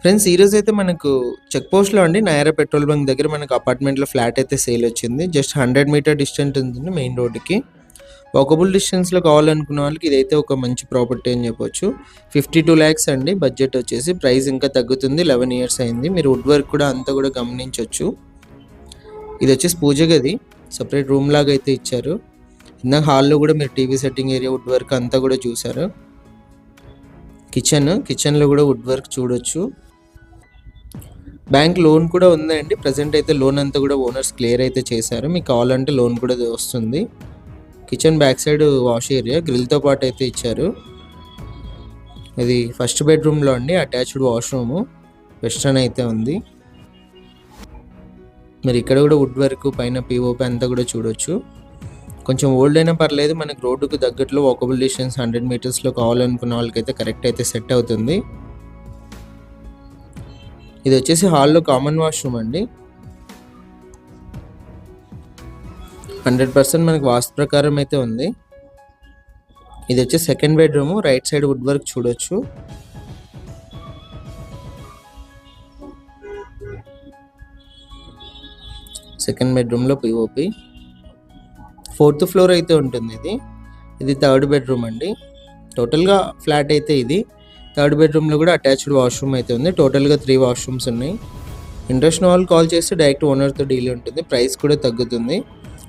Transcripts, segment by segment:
Friends ఈరోజు అయితే మనకు చెక్ పోస్ట్లో అండి. నయారా పెట్రోల్ బంక్ దగ్గర మనకు అపార్ట్మెంట్లో ఫ్లాట్ అయితే సేల్ వచ్చింది. జస్ట్ హండ్రెడ్ మీటర్ డిస్టెంట్ ఉంటుంది మెయిన్ రోడ్డుకి వాకబుల్ డిస్టెన్స్లో కావాలనుకున్న వాళ్ళకి ఇదైతే ఒక మంచి ప్రాపర్టీ అని చెప్పొచ్చు. ఫిఫ్టీ టూ ల్యాక్స్ అండి బడ్జెట్ వచ్చేసి. ప్రైస్ ఇంకా తగ్గుతుంది. లెవెన్ ఇయర్స్ అయింది. మీరు వుడ్ వర్క్ కూడా అంతా కూడా గమనించవచ్చు ఇది వచ్చేసి పూజ గది. సపరేట్ రూమ్ లాగా అయితే ఇచ్చారు. ఇందాక హాల్లో కూడా మీరు TV setting area wood work అంతా కూడా చూసారు. కిచెన్ కిచెన్లో కూడా వుడ్ వర్క్ చూడొచ్చు. బ్యాంక్ లోన్ కూడా ఉందండి. ప్రజెంట్ అయితే లోన్ అంతా కూడా ఓనర్స్ క్లియర్ అయితే చేశారు. మీకు కావాలంటే లోన్ కూడా వస్తుంది. Kitchen back side wash area గ్రిల్తో పాటు అయితే ఇచ్చారు. ఇది ఫస్ట్ బెడ్రూమ్లో అండి. Attached washroom. వెస్ట్రన్ అయితే ఉంది. మరి ఇక్కడ కూడా వుడ్ వర్క్ పైన పిఓపి అంతా కూడా చూడొచ్చు. కొంచెం ఓల్డ్ అయినా పర్లేదు. మనకు రోడ్డుకు తగ్గట్లో వాకబుల్ డిస్టెన్స్ హండ్రెడ్ మీటర్స్లో కావాలనుకున్న వాళ్ళకైతే కరెక్ట్ అయితే సెట్ అవుతుంది. ఇది వచ్చేసి హాల్లో కామన్ వాష్రూమ్ అండి. హండ్రెడ్ పర్సెంట్ మనకి వాస్తు ప్రకారం అయితే ఉంది. ఇది వచ్చి second bedroom right side wood work చూడొచ్చు. సెకండ్ బెడ్రూమ్లో పిఓపి ఫోర్త్ ఫ్లోర్ అయితే ఉంటుంది ఇది. ఇది థర్డ్ బెడ్రూమ్ అండి. టోటల్గా ఫ్లాట్ అయితే ఇది. థర్డ్ బెడ్రూమ్లో కూడా అటాచ్డ్ వాష్రూమ్ అయితే ఉంది. టోటల్గా త్రీ వాష్రూమ్స్ ఉన్నాయి. ఇంట్రెస్ట్ వాళ్ళు కాల్ చేస్తే డైరెక్ట్ ఓనర్తో డీల్ ఉంటుంది. ప్రైస్ కూడా తగ్గుతుంది.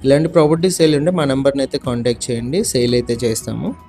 ఇలాంటి ప్రాపర్టీ సేల్ ఉంటే మా నెంబర్ని అయితే కాంటాక్ట్ చేయండి. సేల్ అయితే చేస్తాము.